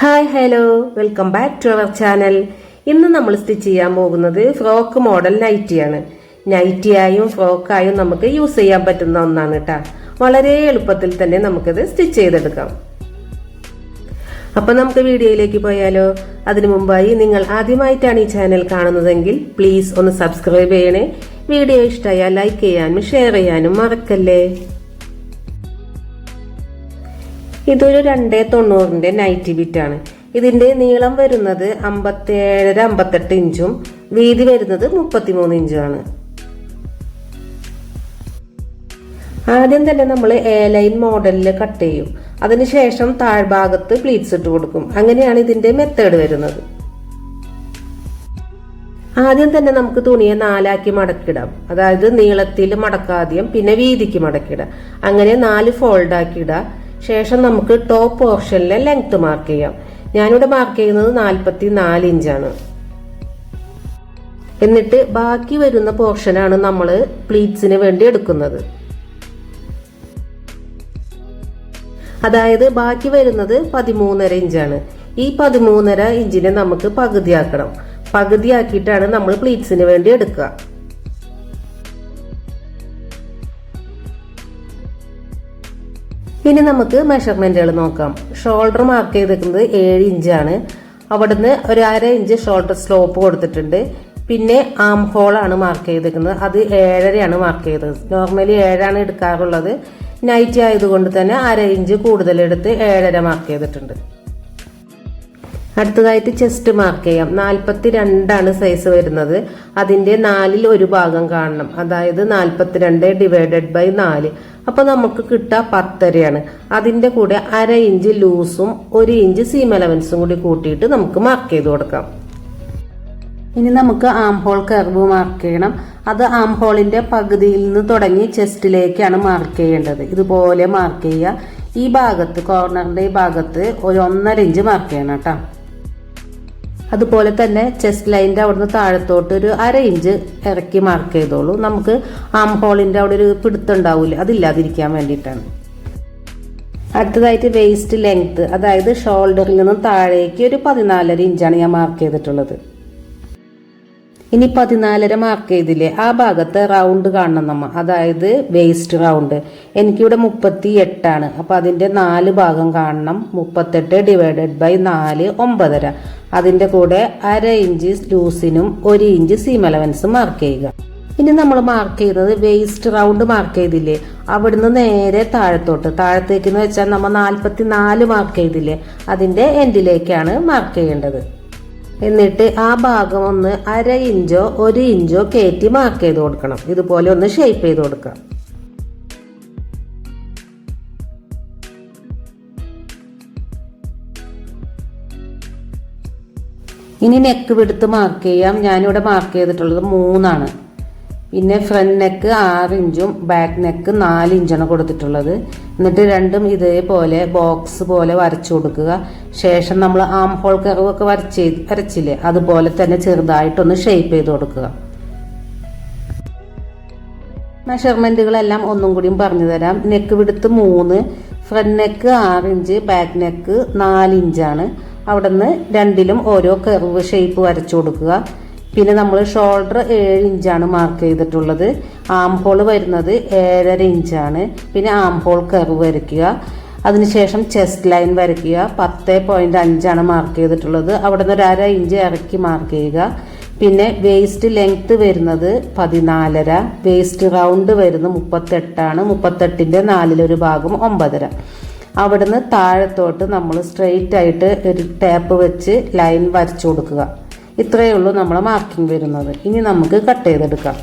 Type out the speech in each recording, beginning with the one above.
Hi hello. Welcome back to our channel. ഇന്ന് നമ്മൾ stitch ചെയ്യാൻ പോകുന്നത് ഫ്രോക്ക് മോഡൽ നൈറ്റിയാണ്. നൈറ്റിയായും ഫ്രോക്കായും നമുക്ക് യൂസ് ചെയ്യാൻ പറ്റുന്ന ഒന്നാണ് കേട്ടോ വളരെ എളുപ്പത്തിൽ തന്നെ നമുക്കത് സ്റ്റിച്ച് ചെയ്തെടുക്കാം. അപ്പൊ നമുക്ക് വീഡിയോയിലേക്ക് പോയാലോ? അതിനു മുമ്പായി നിങ്ങൾ ആദ്യമായിട്ടാണ് ഈ ചാനൽ കാണുന്നതെങ്കിൽ പ്ലീസ് ഒന്ന് സബ്സ്ക്രൈബ് ചെയ്യണേ. വീഡിയോ ഇഷ്ടമായാൽ ലൈക്ക് ചെയ്യാനും ഷെയർ ചെയ്യാനും മറക്കല്ലേ? ഇതൊരു രണ്ടേ തൊണ്ണൂറിന്റെ നൈറ്റി ബിറ്റാണ് ഇതിന്റെ നീളം വരുന്നത് അമ്പത്തിയേഴര അമ്പത്തെട്ട് ഇഞ്ചും വീതി വരുന്നത് മുപ്പത്തിമൂന്ന് ഇഞ്ചുമാണ്. ആദ്യം തന്നെ നമ്മൾ എ ലൈൻ മോഡലിൽ കട്ട് ചെയ്യും. അതിനുശേഷം താഴ്ഭാഗത്ത് പ്ലീറ്റ്സ് ഇട്ട് കൊടുക്കും. അങ്ങനെയാണ് ഇതിന്റെ മെത്തേഡ് വരുന്നത്. ആദ്യം തന്നെ നമുക്ക് തുണിയെ നാലാക്കി മടക്കിടാം. അതായത് നീളത്തിൽ മടക്കാദ്യം പിന്നെ വീതിക്ക് മടക്കിടാം. അങ്ങനെ നാല് ഫോൾഡ് ആക്കി ഇടാം. ശേഷം നമുക്ക് ടോപ്പ് പോർഷനിലെ ലെങ്ത് മാർക്ക് ചെയ്യാം. ഞാനിവിടെ മാർക്ക് ചെയ്യുന്നത് നാൽപ്പത്തി നാല് ഇഞ്ചാണ് എന്നിട്ട് ബാക്കി വരുന്ന പോർഷനാണ് നമ്മൾ പ്ലീറ്റ്സിന് വേണ്ടി എടുക്കുന്നത്. അതായത് ബാക്കി വരുന്നത് പതിമൂന്നര ഇഞ്ചാണ് ഈ പതിമൂന്നര ഇഞ്ചിനെ നമുക്ക് പകുതിയാക്കണം. പകുതിയാക്കിയിട്ടാണ് നമ്മൾ പ്ലീറ്റ്സിന് വേണ്ടി എടുക്കുക. ഇനി നമുക്ക് മെഷർമെന്റുകൾ നോക്കാം. ഷോൾഡർ മാർക്ക് ചെയ്തിരിക്കുന്നത് ഏഴ് ഇഞ്ചാണ്. അവിടുന്ന് ഒരു അര ഇഞ്ച് ഷോൾഡർ സ്ലോപ്പ് കൊടുത്തിട്ടുണ്ട്. പിന്നെ ആം ഹോളാണ് മാർക്ക് ചെയ്തിരിക്കുന്നത് അത് ഏഴരയാണ് മാർക്ക് ചെയ്തത്. നോർമലി ഏഴാണ് എടുക്കാറുള്ളത്. നൈറ്റ് ആയതുകൊണ്ട് തന്നെ അര ഇഞ്ച് കൂടുതലെടുത്ത് ഏഴര മാർക്ക് ചെയ്തിട്ടുണ്ട്. അടുത്തതായിട്ട് ചെസ്റ്റ് മാർക്ക് ചെയ്യാം. നാൽപ്പത്തി രണ്ടാണ് സൈസ് വരുന്നത്. അതിന്റെ നാലിൽ ഒരു ഭാഗം കാണണം. അതായത് നാൽപ്പത്തിരണ്ട് ഡിവൈഡഡ് ബൈ നാല്. അപ്പൊ നമുക്ക് കിട്ടുക പത്തരയാണ്. അതിന്റെ കൂടെ അര ഇഞ്ച് ലൂസും ഒരു ഇഞ്ച് സീം അലവൻസും കൂടി കൂട്ടിയിട്ട് നമുക്ക് മാർക്ക് ചെയ്ത് കൊടുക്കാം. ഇനി നമുക്ക് ആംഹോൾ കർവ് മാർക്ക് ചെയ്യണം. അത് ആം ഹോളിന്റെ പകുതിയിൽ നിന്ന് തുടങ്ങി ചെസ്റ്റിലേക്കാണ് മാർക്ക് ചെയ്യേണ്ടത്. ഇതുപോലെ മാർക്ക് ചെയ്യുക. ഈ ഭാഗത്ത് കോർണറിന്റെ ഈ ഭാഗത്ത് ഒരു ഒന്നര ഇഞ്ച് മാർക്ക് ചെയ്യണം കേട്ടോ. അതുപോലെ തന്നെ ചെസ്റ്റ് ലൈനിന്റെ അവിടുന്ന് താഴത്തോട്ട് ഒരു അര ഇഞ്ച് ഇറക്കി മാർക്ക് ചെയ്തോളൂ. നമുക്ക് ആം ഹോളിന്റെ അവിടെ ഒരു പിടുത്തം ഉണ്ടാവില്ല അതില്ലാതിരിക്കാൻ വേണ്ടിയിട്ടാണ്. അടുത്തതായിട്ട് വേസ്റ്റ് ലെങ്ത് അതായത് ഷോൾഡറിൽ നിന്നും താഴേക്ക് ഒരു പതിനാലര ഇഞ്ചാണ് ഞാൻ മാർക്ക് ചെയ്തിട്ടുള്ളത്. ഇനി പതിനാലര മാർക്ക് ചെയ്തില്ലേ ആ ഭാഗത്തെ റൗണ്ട് കാണണം നമ്മ. അതായത് വേസ്റ്റ് റൗണ്ട് എനിക്കിവിടെ മുപ്പത്തി എട്ടാണ് അപ്പോൾ അതിന്റെ നാല് ഭാഗം കാണണം. മുപ്പത്തെട്ട് ഡിവൈഡഡ് ബൈ നാല് ഒമ്പതര. അതിന്റെ കൂടെ അര ഇഞ്ച് ലൂസിനും ഒരു ഇഞ്ച് സീം മാർക്ക് ചെയ്യുക. ഇനി നമ്മൾ മാർക്ക് ചെയ്യുന്നത് വേസ്റ്റ് റൗണ്ട് മാർക്ക് ചെയ്തില്ലേ? അവിടുന്ന് നേരെ താഴത്തോട്ട്. താഴത്തേക്ക് എന്ന് വെച്ചാൽ നമ്മൾ നാൽപ്പത്തി നാല് മാർക്ക് ചെയ്തില്ലേ അതിന്റെ എൻഡിലേക്കാണ് മാർക്ക് ചെയ്യേണ്ടത്. എന്നിട്ട് ആ ഭാഗം ഒന്ന് അര ഇഞ്ചോ ഒരു ഇഞ്ചോ കയറ്റി മാർക്ക് ചെയ്ത് കൊടുക്കണം. ഇതുപോലെ ഒന്ന് ഷേപ്പ് ചെയ്ത് കൊടുക്കാം ഇനി നെക്ക് വിടുത്ത് മാർക്ക് ചെയ്യാം. ഞാനിവിടെ മാർക്ക് ചെയ്തിട്ടുള്ളത് മൂന്നാണ്. പിന്നെ ഫ്രണ്ട് നെക്ക് ആറ് ഇഞ്ചും ബാക്ക് നെക്ക് നാല് ഇഞ്ചാണ് കൊടുത്തിട്ടുള്ളത്. എന്നിട്ട് രണ്ടും ഇതേപോലെ ബോക്സ് പോലെ വരച്ചു കൊടുക്കുക. ശേഷം നമ്മൾ ആം ഹോൾ കറിവൊക്കെ വരച്ച് വരച്ചില്ലേ? അതുപോലെ തന്നെ ചെറുതായിട്ടൊന്ന് ഷേപ്പ് ചെയ്ത് കൊടുക്കുക. മെഷർമെന്റുകളെല്ലാം ഒന്നും കൂടിയും പറഞ്ഞു തരാം. നെക്ക് വിടുത്ത് മൂന്ന് ഫ്രണ്ട് നെക്ക് ആറ് ഇഞ്ച് ബാക്ക് നെക്ക് നാല് ഇഞ്ചാണ്. അവിടെ നിന്ന് രണ്ടിലും ഓരോ കർവ് ഷേപ്പ് വരച്ചു കൊടുക്കുക. പിന്നെ നമ്മൾ ഷോൾഡർ ഏഴ് ഇഞ്ചാണ് മാർക്ക് ചെയ്തിട്ടുള്ളത്. ആം ഹോൾ വരുന്നത് ഏഴര ഇഞ്ചാണ് പിന്നെ ആം ഹോൾ കർവ് വരയ്ക്കുക. അതിനുശേഷം ചെസ്റ്റ് ലൈൻ വരയ്ക്കുക. പത്ത് പോയിന്റ് അഞ്ചാണ് മാർക്ക് ചെയ്തിട്ടുള്ളത്. അവിടെ നിന്ന് ഒരു അര ഇഞ്ച് ഇറക്കി മാർക്ക് ചെയ്യുക. പിന്നെ വേസ്റ്റ് ലെങ്ത്ത് വരുന്നത് പതിനാലര. വേസ്റ്റ് റൗണ്ട് വരുന്നത് മുപ്പത്തെട്ടാണ് മുപ്പത്തെട്ടിന്റെ നാലിലൊരു ഭാഗം ഒമ്പതര. അവിടുന്ന് താഴത്തോട്ട് നമ്മൾ സ്ട്രെയിറ്റ് ആയിട്ട് ഒരു ടാപ്പ് വെച്ച് ലൈൻ വരച്ചു കൊടുക്കുക. ഇത്രയേ ഉള്ളൂ നമ്മളെ മാർക്കിംഗ് വരുന്നത്. ഇനി നമുക്ക് കട്ട് ചെയ്തെടുക്കാം.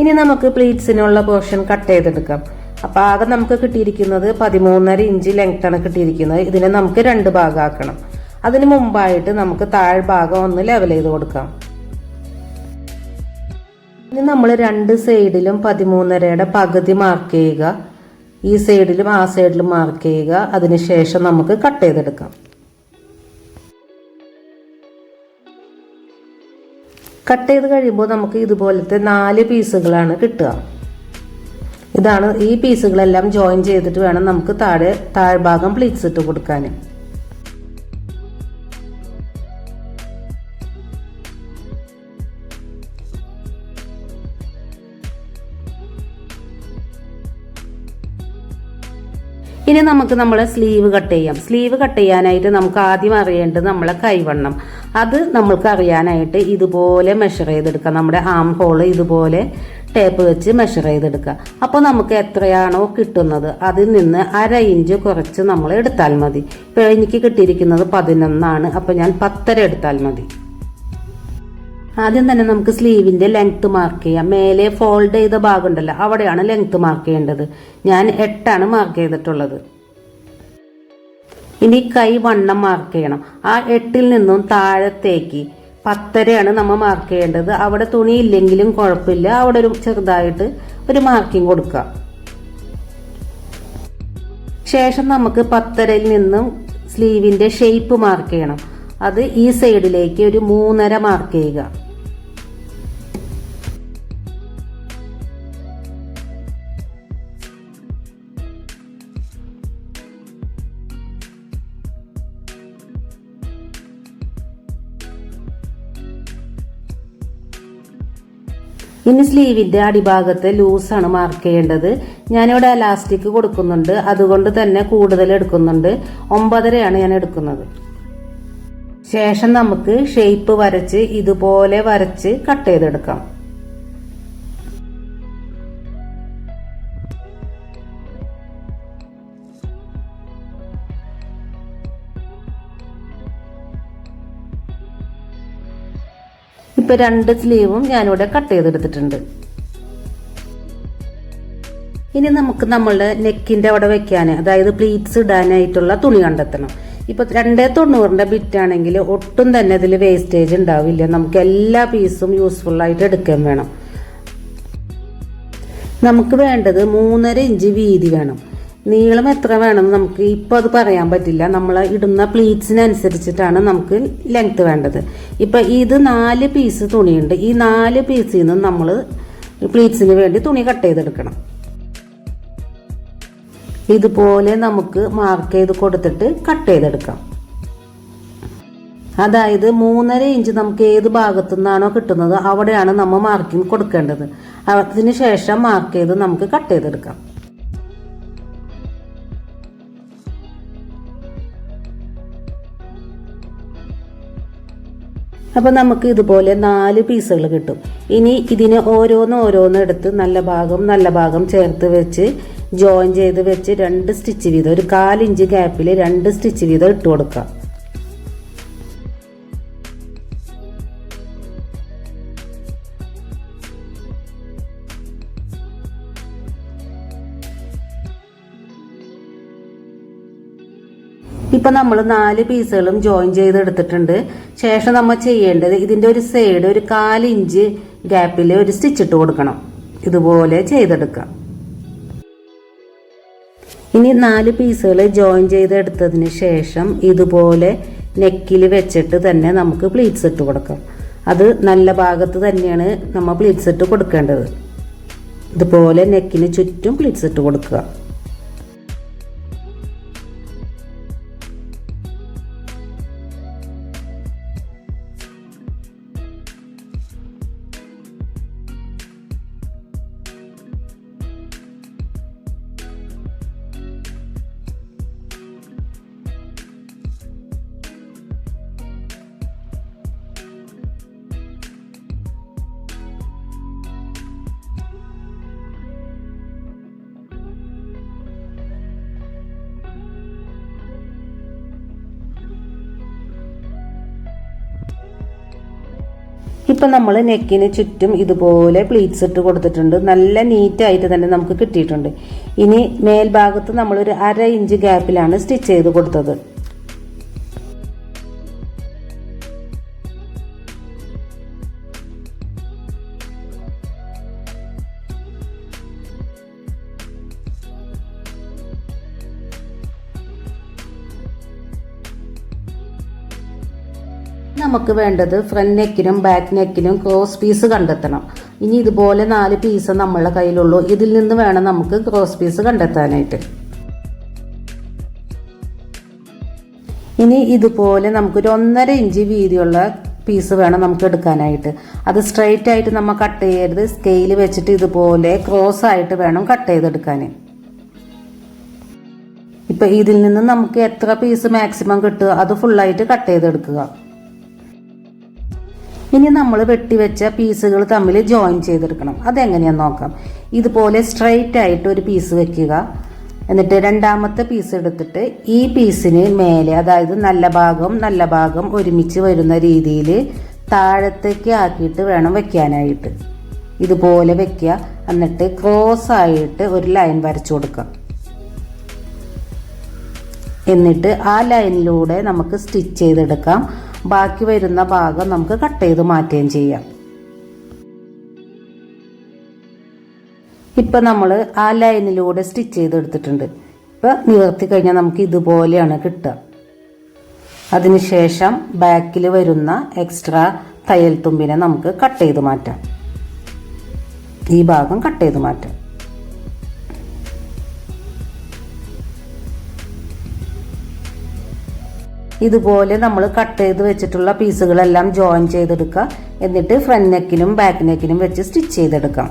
ഇനി നമുക്ക് പ്ലീറ്റ്സിനുള്ള പോർഷൻ കട്ട് ചെയ്തെടുക്കാം. അപ്പോൾ ആകെ നമുക്ക് കിട്ടിയിരിക്കുന്നത് പതിമൂന്നര ഇഞ്ച് ലെങ്ത്താണ് കിട്ടിയിരിക്കുന്നത്. ഇതിനെ നമുക്ക് രണ്ട് ഭാഗമാക്കണം. അതിന് മുമ്പായിട്ട് നമുക്ക് താഴ്ഭാഗം ഒന്ന് ലെവൽ ചെയ്ത് കൊടുക്കാം. ഇനി നമ്മൾ രണ്ട് സൈഡിലും പതിമൂന്നരയുടെ പകുതി മാർക്ക് ചെയ്യുക. ഈ സൈഡിലും ആ സൈഡിലും മാർക്ക് ചെയ്യുക. അതിനുശേഷം നമുക്ക് കട്ട് ചെയ്തെടുക്കാം. കട്ട് ചെയ്ത് കഴിയുമ്പോൾ നമുക്ക് ഇതുപോലത്തെ നാല് പീസുകളാണ് കിട്ടുക. ഇതാണ് ഈ പീസുകളെല്ലാം ജോയിൻ ചെയ്തിട്ട് വേണം നമുക്ക് താഴെ താഴ്ഭാഗം പ്ലീറ്റ്സ് ഇട്ട് കൊടുക്കാൻ. ഇനി നമുക്ക് നമ്മളെ സ്ലീവ് കട്ട് ചെയ്യാം. സ്ലീവ് കട്ട് ചെയ്യാനായിട്ട് നമുക്ക് ആദ്യം അറിയേണ്ടത് നമ്മളെ കൈവണ്ണം അത് നമ്മൾക്ക് അറിയാനായിട്ട് ഇതുപോലെ മെഷർ ചെയ്തെടുക്കാം. നമ്മുടെ ആം ഹോൾ ഇതുപോലെ ടേപ്പ് വെച്ച് മെഷർ ചെയ്തെടുക്കുക. അപ്പോൾ നമുക്ക് എത്രയാണോ കിട്ടുന്നത്? അതിൽ നിന്ന് അര ഇഞ്ച് കുറച്ച് നമ്മൾ എടുത്താൽ മതി. ഇപ്പോൾ എനിക്ക് കിട്ടിയിരിക്കുന്നത് പതിനൊന്നാണ്. അപ്പോൾ ഞാൻ പത്തര എടുത്താൽ മതി. ആദ്യം തന്നെ നമുക്ക് സ്ലീവിന്റെ ലെങ്ത് മാർക്ക് ചെയ്യാം. മേലെ ഫോൾഡ് ചെയ്ത ഭാഗം ഉണ്ടല്ലോ അവിടെയാണ് ലെങ്ത് മാർക്ക് ചെയ്യേണ്ടത്. ഞാൻ എട്ടാണ് മാർക്ക് ചെയ്തിട്ടുള്ളത്. ഇനി കൈ വണ്ണം മാർക്ക് ചെയ്യണം. ആ എട്ടിൽ നിന്നും താഴത്തേക്ക് പത്തരയാണ് നമ്മൾ മാർക്ക് ചെയ്യേണ്ടത്. അവിടെ തുണി ഇല്ലെങ്കിലും കുഴപ്പമില്ല. അവിടെ ഒരു ചെറുതായിട്ട് ഒരു മാർക്കിംഗ് കൊടുക്കുക. ശേഷം നമുക്ക് പത്തരയിൽ നിന്നും സ്ലീവിന്റെ ഷേപ്പ് മാർക്ക് ചെയ്യണം. അത് ഈ സൈഡിലേക്ക് ഒരു മൂന്നര മാർക്ക് ചെയ്യുക. ഇനി സ്ലീവിന്റെ അടിഭാഗത്ത് ലൂസാണ് മാർക്ക് ചെയ്യേണ്ടത്. ഞാനിവിടെ അലാസ്റ്റിക് കൊടുക്കുന്നുണ്ട്. അതുകൊണ്ട് തന്നെ കൂടുതൽ എടുക്കുന്നുണ്ട്. ഒമ്പതരയാണ് ഞാൻ എടുക്കുന്നത്. ശേഷം നമുക്ക് ഷേപ്പ് വരച്ച് ഇതുപോലെ വരച്ച് കട്ട് ചെയ്തെടുക്കാം. ഇപ്പൊ രണ്ട് സ്ലീവും ഞാനിവിടെ കട്ട് ചെയ്തെടുത്തിട്ടുണ്ട്. ഇനി നമുക്ക് നമ്മളുടെ നെക്കിന്റെ അവിടെ വെക്കാൻ അതായത് പ്ലീറ്റ്സ് ഇടാനായിട്ടുള്ള തുണി കണ്ടെത്തണം. ഇപ്പൊ രണ്ടേ തൊണ്ണൂറിന്റെ ബിറ്റ് ആണെങ്കിൽ ഒട്ടും തന്നെ ഇതിൽ വേസ്റ്റേജ് ഉണ്ടാവില്ല. നമുക്ക് എല്ലാ പീസും യൂസ്ഫുൾ ആയിട്ട് എടുക്കാൻ വേണം. നമുക്ക് വേണ്ടത് മൂന്നര ഇഞ്ച് വീതി വേണം. നീളം എത്ര വേണം നമുക്ക് ഇപ്പോൾ അത് പറയാൻ പറ്റില്ല. നമ്മൾ ഇടുന്ന പ്ലീറ്റ്സിനനുസരിച്ചിട്ടാണ് നമുക്ക് ലെങ്ത് വേണ്ടത്. ഇപ്പം ഇത് നാല് പീസ് തുണിയുണ്ട്. ഈ നാല് പീസിൽ നിന്ന് നമ്മൾ പ്ലീറ്റ്സിന് വേണ്ടി തുണി കട്ട് ചെയ്തെടുക്കണം. ഇതുപോലെ നമുക്ക് മാർക്ക് ചെയ്ത് കൊടുത്തിട്ട് കട്ട് ചെയ്തെടുക്കാം. അതായത് മൂന്നര ഇഞ്ച് നമുക്ക് ഏത് ഭാഗത്തു നിന്നാണോ കിട്ടുന്നത് അവിടെയാണ് നമ്മൾ മാർക്കിംഗ് കൊടുക്കേണ്ടത്. അതിന് ശേഷം മാർക്ക് ചെയ്ത് നമുക്ക് കട്ട് ചെയ്തെടുക്കാം. അപ്പോൾ നമുക്ക് ഇതുപോലെ നാല് പീസുകൾ കിട്ടും. ഇനി ഇതിന് ഓരോന്ന് ഓരോന്ന് എടുത്ത് നല്ല ഭാഗം നല്ല ഭാഗം ചേർത്ത് വെച്ച് ജോയിൻ ചെയ്ത് വെച്ച് രണ്ട് സ്റ്റിച്ച് വീതം ഒരു കാലിഞ്ച് ഗ്യാപ്പിൽ രണ്ട് സ്റ്റിച്ച് വീതം ഇട്ട് കൊടുക്കാം. ഇപ്പൊ നമ്മൾ നാല് പീസുകളും ജോയിൻ ചെയ്തെടുത്തിട്ടുണ്ട്. ശേഷം നമ്മൾ ചെയ്യേണ്ടത് ഇതിന്റെ ഒരു സൈഡ് ഒരു കാലിഞ്ച് ഗ്യാപ്പിൽ ഒരു സ്റ്റിച്ച് ഇട്ട് കൊടുക്കണം. ഇതുപോലെ ചെയ്തെടുക്കാം. ഇനി നാല് പീസുകൾ ജോയിൻ ചെയ്തെടുത്തതിന് ശേഷം ഇതുപോലെ നെക്കിൽ വെച്ചിട്ട് തന്നെ നമുക്ക് പ്ലീറ്റ്സ് ഇട്ട് കൊടുക്കാം. അത് നല്ല ഭാഗത്ത് തന്നെയാണ് നമ്മൾ പ്ലീറ്റ്സ് ഇട്ട് കൊടുക്കേണ്ടത്. ഇതുപോലെ നെക്കിന് ചുറ്റും പ്ലീറ്റ്സ് ഇട്ട് കൊടുക്കുക. ഇപ്പം നമ്മൾ നെക്കിന് ചുറ്റും ഇതുപോലെ പ്ലീറ്റ്സ് ഇട്ട് കൊടുത്തിട്ടുണ്ട്. നല്ല നീറ്റായിട്ട് തന്നെ നമുക്ക് കിട്ടിയിട്ടുണ്ട്. ഇനി മേൽഭാഗത്ത് നമ്മളൊരു അര ഇഞ്ച് ഗ്യാപ്പിലാണ് സ്റ്റിച്ച് ചെയ്ത് കൊടുത്തത്. നമുക്ക് വേണ്ടത് ഫ്രണ്ട് നെക്കിനും ബാക്ക് നെക്കിനും ക്രോസ് പീസ് കണ്ടെത്തണം. ഇനി ഇതുപോലെ നാല് പീസ് നമ്മളെ കയ്യിലുള്ളൂ. ഇതിൽ നിന്ന് വേണം നമുക്ക് ക്രോസ് പീസ് കണ്ടെത്താനായിട്ട്. ഇനി ഇതുപോലെ നമുക്കൊരു ഒന്നര ഇഞ്ച് വീതിയുള്ള പീസ് വേണം നമുക്ക് എടുക്കാനായിട്ട്. അത് സ്ട്രെയിറ്റ് ആയിട്ട് നമ്മൾ കട്ട് ചെയ്യരുത്. സ്കെയിൽ വെച്ചിട്ട് ഇതുപോലെ ക്രോസ് ആയിട്ട് വേണം കട്ട് ചെയ്തെടുക്കാൻ. ഇപ്പം ഇതിൽ നിന്ന് നമുക്ക് എത്ര പീസ് മാക്സിമം കിട്ടുക? അത് ഫുള്ളായിട്ട് കട്ട് ചെയ്തെടുക്കുക. ഇനി നമ്മൾ വെട്ടിവെച്ച പീസുകൾ തമ്മിൽ ജോയിൻ ചെയ്തെടുക്കണം. അതെങ്ങനെയാന്ന് നോക്കാം. ഇതുപോലെ സ്ട്രൈറ്റ് ആയിട്ട് ഒരു പീസ് വെക്കുക. എന്നിട്ട് രണ്ടാമത്തെ പീസ് എടുത്തിട്ട് ഈ പീസിന് മേലെ അതായത് നല്ല ഭാഗം നല്ല ഭാഗം ഒരുമിച്ച് വരുന്ന രീതിയിൽ താഴത്തേക്ക് ആക്കിയിട്ട് വേണം വെക്കാനായിട്ട്. ഇതുപോലെ വെക്കുക. എന്നിട്ട് ക്രോസ് ആയിട്ട് ഒരു ലൈൻ വരച്ചു കൊടുക്കുക. എന്നിട്ട് ആ ലൈനിലൂടെ നമുക്ക് സ്റ്റിച്ച് ചെയ്തെടുക്കാം. ബാക്കി വരുന്ന ഭാഗം നമുക്ക് കട്ട് ചെയ്ത് മാറ്റുകയും ചെയ്യാം. ഇപ്പം നമ്മൾ ആ ലൈനിലൂടെ സ്റ്റിച്ച് ചെയ്തെടുത്തിട്ടുണ്ട്. ഇപ്പം നിവർത്തി കഴിഞ്ഞാൽ നമുക്ക് ഇതുപോലെയാണ് കിട്ടുക. അതിനുശേഷം ബാക്കിൽ വരുന്ന എക്സ്ട്രാ തയ്യൽ തുമ്പിനെ നമുക്ക് കട്ട് ചെയ്ത് മാറ്റാം. ഈ ഭാഗം കട്ട് ചെയ്ത് മാറ്റാം. ഇതുപോലെ നമ്മൾ കട്ട് ചെയ്ത് വെച്ചിട്ടുള്ള പീസുകളെല്ലാം ജോയിൻ ചെയ്തെടുക്കുക. എന്നിട്ട് ഫ്രണ്ട് നെക്കിനും ബാക്ക് നെക്കിനും വെച്ച് സ്റ്റിച്ച് ചെയ്തെടുക്കാം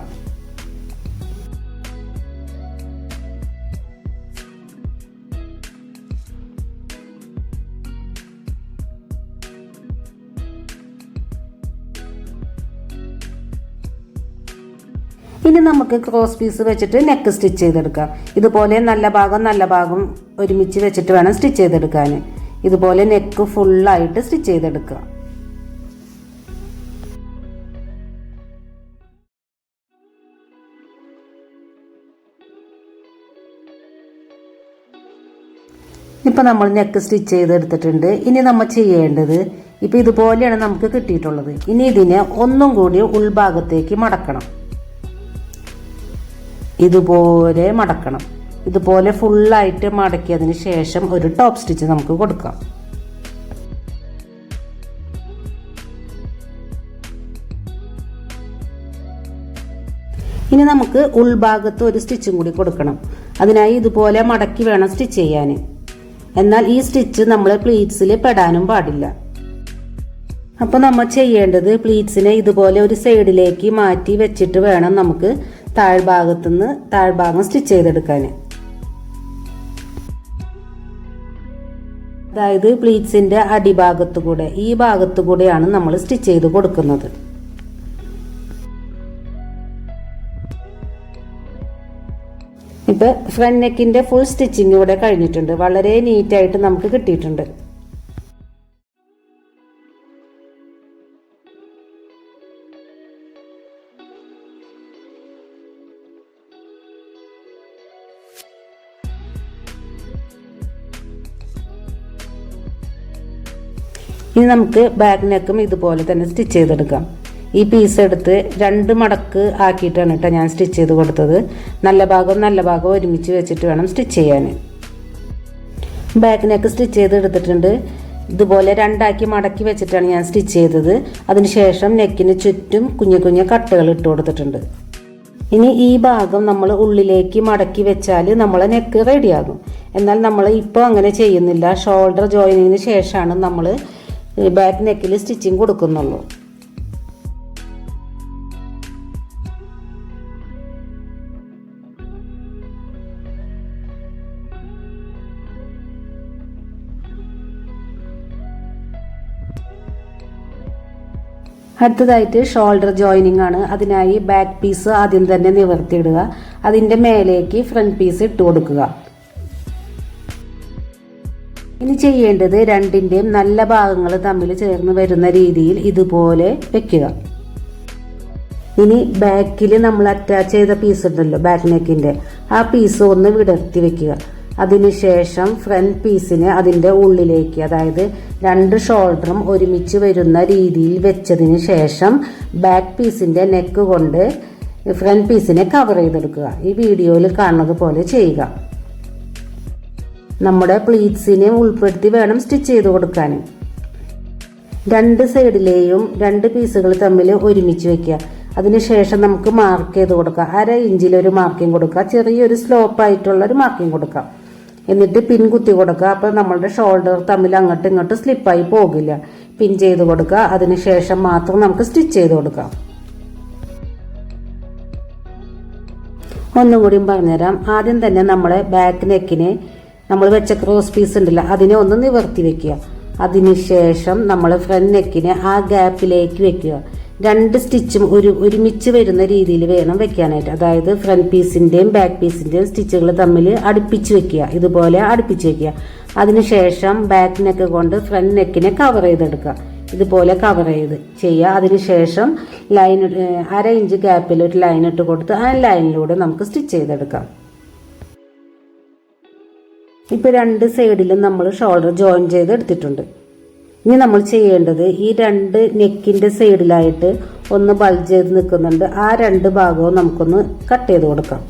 ഇനി നമുക്ക് ക്രോസ് പീസ് വെച്ചിട്ട് നെക്ക് സ്റ്റിച്ച് ചെയ്തെടുക്കാം. ഇതുപോലെ നല്ല ഭാഗം നല്ല ഭാഗം ഒരുമിച്ച് വെച്ചിട്ട് വേണം സ്റ്റിച്ച് ചെയ്തെടുക്കാൻ. ഇതുപോലെ നെക്ക് ഫുള്ളായിട്ട് സ്റ്റിച്ച് ചെയ്തെടുക്കുക. ഇപ്പം നമ്മൾ നെക്ക് സ്റ്റിച്ച് ചെയ്തെടുത്തിട്ടുണ്ട്. ഇനി നമ്മൾ ചെയ്യേണ്ടത് ഇപ്പം ഇതുപോലെയാണ് നമുക്ക് കിട്ടിയിട്ടുള്ളത്. ഇനി ഇതിനെ ഒന്നും കൂടി ഉൾഭാഗത്തേക്ക് മടക്കണം. ഇതുപോലെ മടക്കണം. ഇതുപോലെ ഫുള്ളായിട്ട് മടക്കിയതിന് ശേഷം ഒരു ടോപ്പ് സ്റ്റിച്ച് നമുക്ക് കൊടുക്കാം. ഇനി നമുക്ക് ഉൾഭാഗത്ത് ഒരു സ്റ്റിച്ചും കൂടി കൊടുക്കണം. അതിനായി ഇതുപോലെ മടക്കി വേണം സ്റ്റിച്ച് ചെയ്യാൻ. എന്നാൽ ഈ സ്റ്റിച്ച് നമ്മൾ പ്ലീറ്റ്സിൽ പെടാനും പാടില്ല. അപ്പോൾ നമ്മൾ ചെയ്യേണ്ടത് പ്ലീറ്റ്സിനെ ഇതുപോലെ ഒരു സൈഡിലേക്ക് മാറ്റി വെച്ചിട്ട് വേണം നമുക്ക് താഴ്ഭാഗത്തുനിന്ന് താഴ്ഭാഗം സ്റ്റിച്ച് ചെയ്തെടുക്കാൻ. അതായത് പ്ലീറ്റ്സിന്റെ അടിഭാഗത്തു കൂടെ ഈ ഭാഗത്തു കൂടെയാണ് നമ്മൾ സ്റ്റിച്ച് ചെയ്ത് കൊടുക്കുന്നത്. ഇപ്പൊ ഫ്രണ്ട് നെക്കിന്റെ ഫുൾ സ്റ്റിച്ചിങ് ഇവിടെ കഴിഞ്ഞിട്ടുണ്ട്. വളരെ നീറ്റായിട്ട് നമുക്ക് കിട്ടിയിട്ടുണ്ട്. ഇനി നമുക്ക് ബാക്ക് നെക്കും ഇതുപോലെ തന്നെ സ്റ്റിച്ച് ചെയ്തെടുക്കാം. ഈ പീസ് എടുത്ത് രണ്ട് മടക്ക് ആക്കിയിട്ടാണ് കേട്ടോ ഞാൻ സ്റ്റിച്ച് ചെയ്ത് കൊടുത്തത്. നല്ല ഭാഗം നല്ല ഭാഗം ഒരുമിച്ച് വെച്ചിട്ട് വേണം സ്റ്റിച്ച് ചെയ്യാൻ. ബാക്ക് നെക്ക് സ്റ്റിച്ച് ചെയ്ത് എടുത്തിട്ടുണ്ട് ഇതുപോലെ രണ്ടാക്കി മടക്കി വെച്ചിട്ടാണ് ഞാൻ സ്റ്റിച്ച് ചെയ്തത്. അതിനുശേഷം നെക്കിന് ചുറ്റും കുഞ്ഞു കുഞ്ഞു കട്ടുകൾ ഇട്ട് കൊടുത്തിട്ടുണ്ട്. ഇനി ഈ ഭാഗം നമ്മൾ ഉള്ളിലേക്ക് മടക്കി വെച്ചാൽ നമ്മളെ നെക്ക് റെഡിയാകും എന്നാൽ നമ്മൾ ഇപ്പോൾ അങ്ങനെ ചെയ്യുന്നില്ല. ഷോൾഡർ ജോയിനിങ്ങിന് ശേഷമാണ് നമ്മൾ ബാക്ക് നെക്കിൽ സ്റ്റിച്ചിങ് കൊടുക്കുന്നുള്ളൂ. അടുത്തതായിട്ട് ഷോൾഡർ ജോയിനിങ് ആണ്. അതിനായി ബാക്ക് പീസ് ആദ്യം തന്നെ നിവർത്തിയിടുക. അതിന്റെ മേലേക്ക് ഫ്രണ്ട് പീസ് ഇട്ട് കൊടുക്കുക. ഇനി ചെയ്യേണ്ടത് രണ്ടിന്റെയും നല്ല ഭാഗങ്ങൾ തമ്മിൽ ചേർന്ന് വരുന്ന രീതിയിൽ ഇതുപോലെ വെക്കുക. ഇനി ബാക്കിൽ നമ്മൾ അറ്റാച്ച് ചെയ്ത പീസ് ഉണ്ടല്ലോ ബാക്ക് നെക്കിന്റെ ആ പീസ് ഒന്ന് വിടർത്തി വെക്കുക. അതിനുശേഷം ഫ്രണ്ട് പീസിനെ അതിന്റെ ഉള്ളിലേക്ക് അതായത് രണ്ട് ഷോൾഡറും ഒരുമിച്ച് വരുന്ന രീതിയിൽ വെച്ചതിന് ശേഷം ബാക്ക് പീസിന്റെ നെക്ക് കൊണ്ട് ഫ്രണ്ട് പീസിനെ കവർ ചെയ്തെടുക്കുക. ഈ വീഡിയോയിൽ കാണുന്നത് പോലെ ചെയ്യുക. നമ്മുടെ പ്ലീറ്റ്സിനെ ഉൾപ്പെടുത്തി വേണം സ്റ്റിച്ച് ചെയ്ത് കൊടുക്കാൻ. രണ്ട് സൈഡിലെയും രണ്ട് പീസുകൾ തമ്മിൽ ഒരുമിച്ച് വെക്കുക. അതിനുശേഷം നമുക്ക് മാർക്ക് ചെയ്ത് കൊടുക്കാം. അര ഇഞ്ചിലൊരു മാർക്കിംഗ് കൊടുക്കുക. ചെറിയൊരു സ്ലോപ്പായിട്ടുള്ള ഒരു മാർക്കിംഗ് കൊടുക്കാം എന്നിട്ട് പിൻ കുത്തി കൊടുക്കുക. അപ്പോൾ നമ്മളുടെ ഷോൾഡർ തമ്മിൽ അങ്ങോട്ടും ഇങ്ങോട്ടും സ്ലിപ്പായി പോകില്ല. പിൻ ചെയ്ത് കൊടുക്കുക. അതിനുശേഷം മാത്രം നമുക്ക് സ്റ്റിച്ച് ചെയ്ത് കൊടുക്കാം. ഒന്നും കൂടിയും പറഞ്ഞുതരാം. ആദ്യം തന്നെ നമ്മളെ ബാക്ക് നെക്കിനെ നമ്മൾ വെച്ച ക്രോസ് പീസ് ഉണ്ടല്ലോ അതിനെ ഒന്ന് നിവർത്തി വെക്കുക. അതിനുശേഷം നമ്മൾ ഫ്രണ്ട് നെക്കിനെ ആ ഗ്യാപ്പിലേക്ക് വെക്കുക. രണ്ട് സ്റ്റിച്ചും ഒരു ഒരുമിച്ച് വരുന്ന രീതിയിൽ വേണം വെക്കാനായിട്ട്. അതായത് ഫ്രണ്ട് പീസിന്റെയും ബാക്ക് പീസിന്റെയും സ്റ്റിച്ചുകൾ തമ്മിൽ അടുപ്പിച്ച് വെക്കുക. ഇതുപോലെ അടുപ്പിച്ച് വെക്കുക. അതിനുശേഷം ബാക്ക് നെക്ക് കൊണ്ട് ഫ്രണ്ട് നെക്കിനെ കവർ ചെയ്തെടുക്കുക. ഇതുപോലെ കവർ ചെയ്ത് ചെയ്യുക. അതിനുശേഷം ലൈൻ അര ഇഞ്ച് ഗ്യാപ്പിൽ ഒരു ലൈൻ ഇട്ട് കൊടുത്ത് ആ ലൈനിലൂടെ നമുക്ക് സ്റ്റിച്ച് ചെയ്തെടുക്കാം. ഇപ്പോൾ രണ്ട് സൈഡിലും നമ്മൾ ഷോൾഡർ ജോയിൻ ചെയ്ത് എടുത്തിട്ടുണ്ട് ഇനി നമ്മൾ ചെയ്യേണ്ടത് ഈ രണ്ട് നെക്കിന്റെ സൈഡിലായിട്ട് ഒന്ന് ബൾജ് ചെയ്ത് നിൽക്കുന്നുണ്ട്. ആ രണ്ട് ഭാഗവും നമുക്കൊന്ന് കട്ട് ചെയ്ത് കൊടുക്കാം.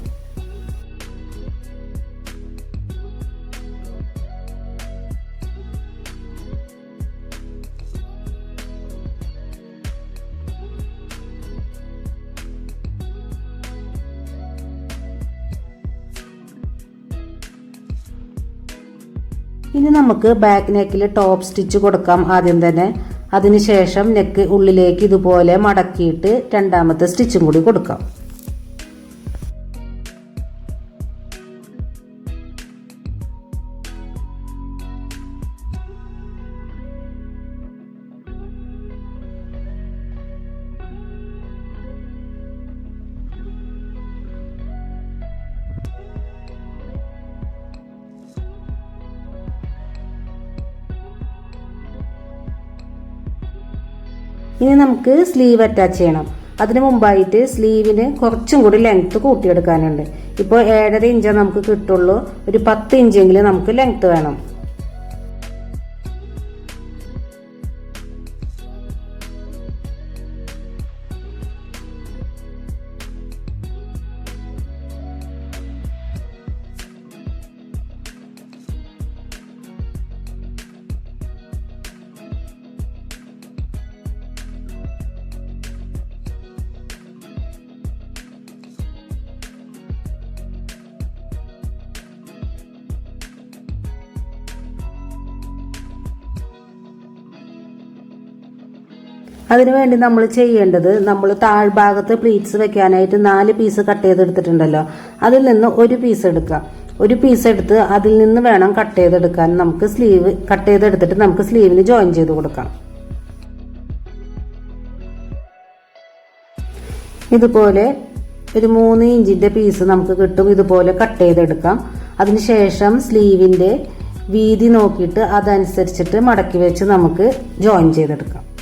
ഇനി നമുക്ക് ബാക്ക് നെക്കിൽ ടോപ്പ് സ്റ്റിച്ച് കൊടുക്കാം ആദ്യം തന്നെ. അതിനുശേഷം നെക്ക് ഉള്ളിലേക്ക് ഇതുപോലെ മടക്കിയിട്ട് രണ്ടാമത്തെ സ്റ്റിച്ചും കൂടി കൊടുക്കാം. ഇനി നമുക്ക് സ്ലീവ് അറ്റാച്ച് ചെയ്യണം. അതിന് മുമ്പായിട്ട് സ്ലീവിന് കുറച്ചും കൂടി ലെങ്ത്ത് കൂട്ടിയെടുക്കാനുണ്ട്. ഇപ്പോൾ ഏഴര ഇഞ്ചേ നമുക്ക് കിട്ടുള്ളൂ. ഒരു പത്ത് ഇഞ്ചെങ്കിലും നമുക്ക് ലെങ്ത്ത് വേണം. അതിനുവേണ്ടി നമ്മൾ ചെയ്യേണ്ടത് നമ്മൾ താഴ്ഭാഗത്ത് പ്ലീറ്റ്സ് വെക്കാനായിട്ട് നാല് പീസ് കട്ട് ചെയ്തെടുത്തിട്ടുണ്ടല്ലോ. അതിൽ നിന്ന് ഒരു പീസ് എടുക്കുക. ഒരു പീസ് എടുത്ത് അതിൽ നിന്ന് വേണം കട്ട് ചെയ്തെടുക്കാൻ. നമുക്ക് സ്ലീവ് കട്ട് ചെയ്തെടുത്തിട്ട് നമുക്ക് സ്ലീവിന് ജോയിൻ ചെയ്ത് കൊടുക്കാം. ഇതുപോലെ ഒരു മൂന്ന് ഇഞ്ചിന്റെ പീസ് നമുക്ക് കിട്ടും. ഇതുപോലെ കട്ട് ചെയ്തെടുക്കാം. അതിനുശേഷം സ്ലീവിന്റെ വീതി നോക്കിയിട്ട് അതനുസരിച്ചിട്ട് മടക്കി വെച്ച് നമുക്ക് ജോയിൻ ചെയ്തെടുക്കാം.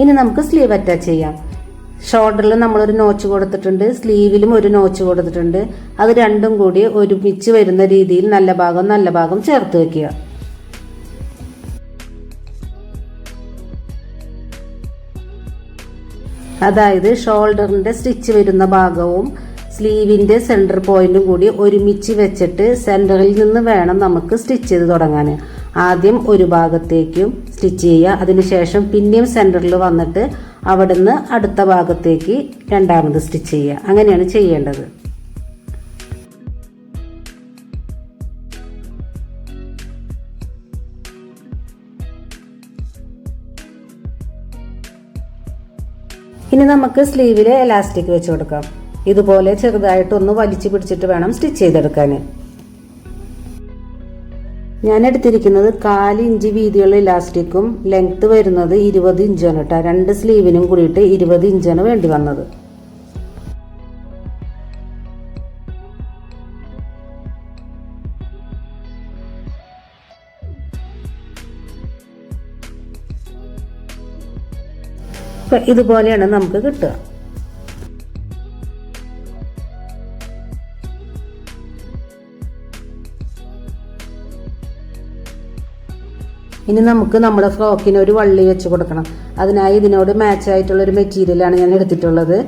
ഇനി നമുക്ക് സ്ലീവ് അറ്റാച്ച് ചെയ്യാം. ഷോൾഡറിൽ നമ്മളൊരു നോച്ച് കൊടുത്തിട്ടുണ്ട് സ്ലീവിലും ഒരു നോച്ച് കൊടുത്തിട്ടുണ്ട്. അത് രണ്ടും കൂടി ഒരുമിച്ച് വരുന്ന രീതിയിൽ നല്ല ഭാഗം നല്ല ഭാഗം ചേർത്ത് വെക്കുക. അതായത് ഷോൾഡറിന്റെ സ്റ്റിച്ച് വരുന്ന ഭാഗവും സ്ലീവിന്റെ സെന്റർ പോയിന്റും കൂടി ഒരുമിച്ച് വെച്ചിട്ട് സെന്ററിൽ നിന്ന് വേണം നമുക്ക് സ്റ്റിച്ച് ചെയ്ത് തുടങ്ങാൻ. ആദ്യം ഒരു ഭാഗത്തേക്കും സ്റ്റിച്ച് ചെയ്യുക. അതിനുശേഷം പിന്നെയും സെന്ററിൽ വന്നിട്ട് അവിടുന്ന് അടുത്ത ഭാഗത്തേക്ക് രണ്ടാമത് സ്റ്റിച്ച് ചെയ്യുക. അങ്ങനെയാണ് ചെയ്യേണ്ടത്. ഇനി നമുക്ക് സ്ലീവിൽ എലാസ്റ്റിക് വെച്ച് കൊടുക്കാം. ഇതുപോലെ ചെറുതായിട്ടൊന്ന് വലിച്ചു പിടിച്ചിട്ട് വേണം സ്റ്റിച്ച് ചെയ്തെടുക്കാൻ. ഞാൻ എടുത്തിരിക്കുന്നത് കാൽ ഇഞ്ച് വീതിയുള്ള ഇലാസ്റ്റിക്കും ലെങ്ത് വരുന്നത് ഇരുപത് ഇഞ്ചാണ് കേട്ടോ രണ്ട് സ്ലീവിനും കൂടിയിട്ട് ഇരുപത് ഇഞ്ചാണ് വേണ്ടി വന്നത്. ഇതുപോലെയാണ് നമുക്ക് കിട്ടുക. ഇനി നമുക്ക് നമ്മുടെ ഫ്രോക്കിന് ഒരു വള്ളി വെച്ച് കൊടുക്കണം. അതിനായി ഇതിനോട് മാച്ച് ആയിട്ടുള്ള ഒരു മെറ്റീരിയലാണ് ഞാൻ എടുത്തിട്ടുള്ളത്.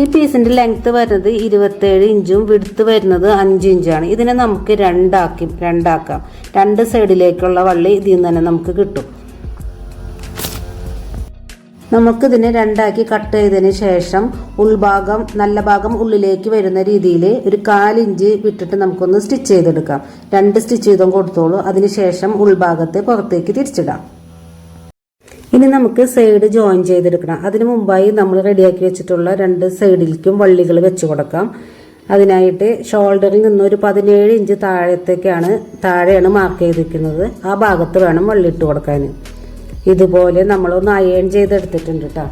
ഈ പീസിന്റെ ലെങ്ത് വരുന്നത് ഇരുപത്തേഴ് ഇഞ്ചും വിടുത്ത് വരുന്നത് അഞ്ച് ഇഞ്ചാണ്. ഇതിനെ നമുക്ക് രണ്ടാക്കി രണ്ടാക്കാം. രണ്ട് സൈഡിലേക്കുള്ള വള്ളി ഇതിൽ നിന്ന് തന്നെ നമുക്ക് കിട്ടും. നമുക്കിതിനെ രണ്ടാക്കി കട്ട് ചെയ്തതിന് ശേഷം ഉൾഭാഗം നല്ല ഭാഗം ഉള്ളിലേക്ക് വരുന്ന രീതിയിൽ ഒരു കാലിഞ്ച് വിട്ടിട്ട് നമുക്കൊന്ന് സ്റ്റിച്ച് ചെയ്തെടുക്കാം. രണ്ട് സ്റ്റിച്ച് ചെയ്തും കൊടുത്തോളൂ. അതിനുശേഷം ഉൾഭാഗത്തെ പുറത്തേക്ക് തിരിച്ചിടാം. ഇനി നമുക്ക് സൈഡ് ജോയിൻ ചെയ്തെടുക്കണം. അതിനു മുമ്പായി നമ്മൾ റെഡിയാക്കി വെച്ചിട്ടുള്ള രണ്ട് സൈഡിലേക്കും വള്ളികൾ വെച്ച് കൊടുക്കാം. അതിനായിട്ട് ഷോൾഡറിൽ നിന്ന് ഒരു പതിനേഴ് ഇഞ്ച് താഴത്തേക്കാണ് താഴെയാണ് മാർക്ക് ചെയ്തിരിക്കുന്നത്. ആ ഭാഗത്ത് വേണം വള്ളിയിട്ട് കൊടുക്കാൻ ഇതുപോലെ നമ്മളൊന്ന് അയൺ ചെയ്തെടുത്തിട്ടുണ്ട് കേട്ടോ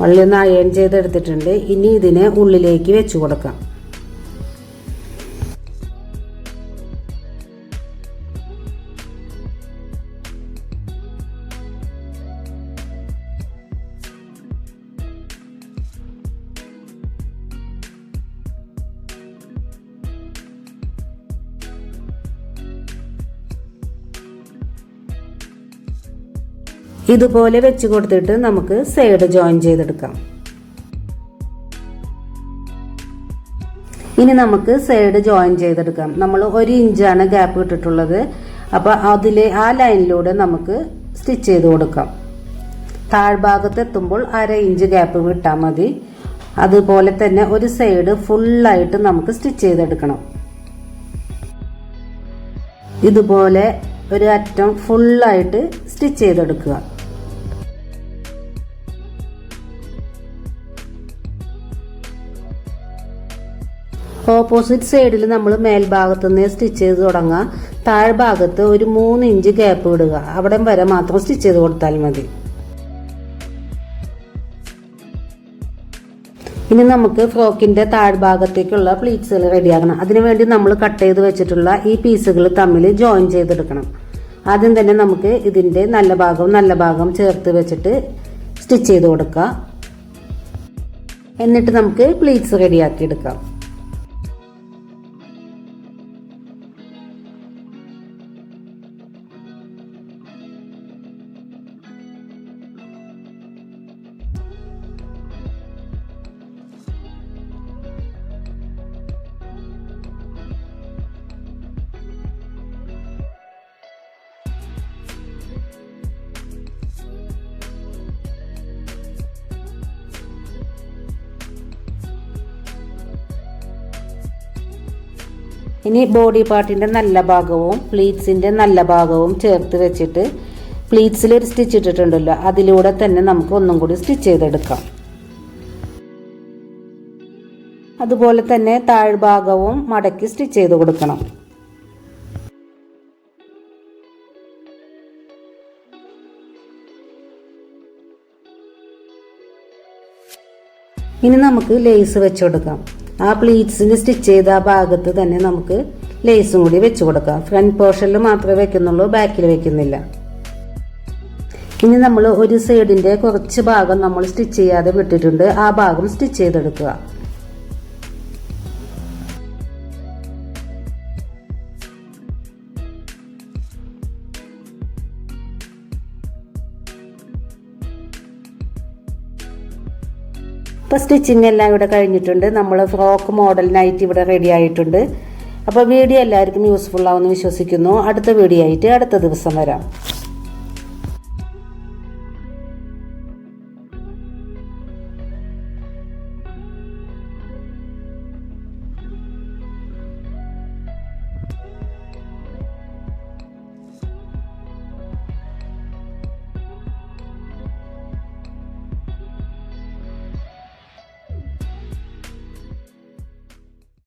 വള്ളി ഒന്ന് അയൺ ചെയ്തെടുത്തിട്ടുണ്ട്. ഇനി ഇതിനെ ഉള്ളിലേക്ക് വെച്ച് കൊടുക്കാം. ഇതുപോലെ വെച്ച് കൊടുത്തിട്ട് നമുക്ക് സൈഡ് ജോയിൻ ചെയ്തെടുക്കാം. ഇനി നമുക്ക് സൈഡ് ജോയിൻ ചെയ്തെടുക്കാം. നമ്മൾ ഒരു ഇഞ്ചാണ് ഗ്യാപ്പ് ഇട്ടിട്ടുള്ളത്. അപ്പോൾ അതിലെ ആ ലൈനിലൂടെ നമുക്ക് സ്റ്റിച്ച് ചെയ്ത് കൊടുക്കാം. താഴ്ഭാഗത്ത് എത്തുമ്പോൾ അര ഇഞ്ച് ഗ്യാപ്പ് വിട്ടാൽ മതി. അതുപോലെ തന്നെ ഒരു സൈഡ് ഫുള്ളായിട്ട് നമുക്ക് സ്റ്റിച്ച് ചെയ്തെടുക്കണം. ഇതുപോലെ ഒരു അറ്റം ഫുള്ളായിട്ട് സ്റ്റിച്ച് ചെയ്തെടുക്കുക. ഓപ്പോസിറ്റ് സൈഡിൽ നമ്മൾ മേൽഭാഗത്തു നിന്ന് സ്റ്റിച്ച് ചെയ്ത് തുടങ്ങാം താഴ്ഭാഗത്ത് ഒരു മൂന്ന് ഇഞ്ച് ഗ്യാപ്പ് വിടുക അവിടെ വരെ മാത്രം സ്റ്റിച്ച് ചെയ്ത് കൊടുത്താൽ മതി. ഇനി നമുക്ക് ഫ്രോക്കിന്റെ താഴ്ഭാഗത്തേക്കുള്ള പ്ലീറ്റ്സുകൾ റെഡിയാക്കണം അതിനുവേണ്ടി നമ്മൾ കട്ട് ചെയ്ത് വെച്ചിട്ടുള്ള ഈ പീസുകൾ തമ്മിൽ ജോയിൻ ചെയ്തെടുക്കണം. ആദ്യം തന്നെ നമുക്ക് ഇതിന്റെ നല്ല ഭാഗം നല്ല ഭാഗം ചേർത്ത് വെച്ചിട്ട് സ്റ്റിച്ച് ചെയ്ത് കൊടുക്കുക എന്നിട്ട് നമുക്ക് പ്ലീറ്റ്സ് റെഡിയാക്കി എടുക്കാം. ഇനി ബോഡി പാർട്ടിന്റെ നല്ല ഭാഗവും പ്ലീറ്റ്സിന്റെ നല്ല ഭാഗവും ചേർത്ത് വെച്ചിട്ട് പ്ലീറ്റ്സിൽ ഒരു സ്റ്റിച്ച് ഇട്ടിട്ടുണ്ടല്ലോ അതിലൂടെ തന്നെ നമുക്ക് ഒന്നും കൂടി സ്റ്റിച്ച് ചെയ്തെടുക്കാം. അതുപോലെ തന്നെ താഴ്ഭാഗവും മടക്കി സ്റ്റിച്ച് ചെയ്ത് കൊടുക്കണം. ഇനി നമുക്ക് ലേസ് വെച്ച് കൊടുക്കാം. ആ പ്ലീറ്റ്സിന് സ്റ്റിച്ച് ചെയ്ത ആ ഭാഗത്ത് തന്നെ നമുക്ക് ലേസും കൂടി വെച്ച് കൊടുക്കാം. ഫ്രണ്ട് പോർഷനിൽ മാത്രമേ വെക്കുന്നുള്ളൂ ബാക്കിൽ വെക്കുന്നില്ല. ഇനി നമ്മൾ ഒരു സൈഡിന്റെ കുറച്ച് ഭാഗം നമ്മൾ സ്റ്റിച്ച് ചെയ്യാതെ വിട്ടിട്ടുണ്ട്. ആ ഭാഗം സ്റ്റിച്ച് ചെയ്തെടുക്കുക. അപ്പോൾ സ്റ്റിച്ചിങ് എല്ലാം ഇവിടെ കഴിഞ്ഞിട്ടുണ്ട്. നമ്മൾ ഫ്രോക്ക് മോഡലിനായിട്ട് ഇവിടെ റെഡി ആയിട്ടുണ്ട്. അപ്പോൾ വീഡിയോ എല്ലാവർക്കും യൂസ്ഫുൾ ആവുമെന്ന് വിശ്വസിക്കുന്നു. അടുത്ത വീഡിയോ ആയിട്ട് അടുത്ത ദിവസം വരാം.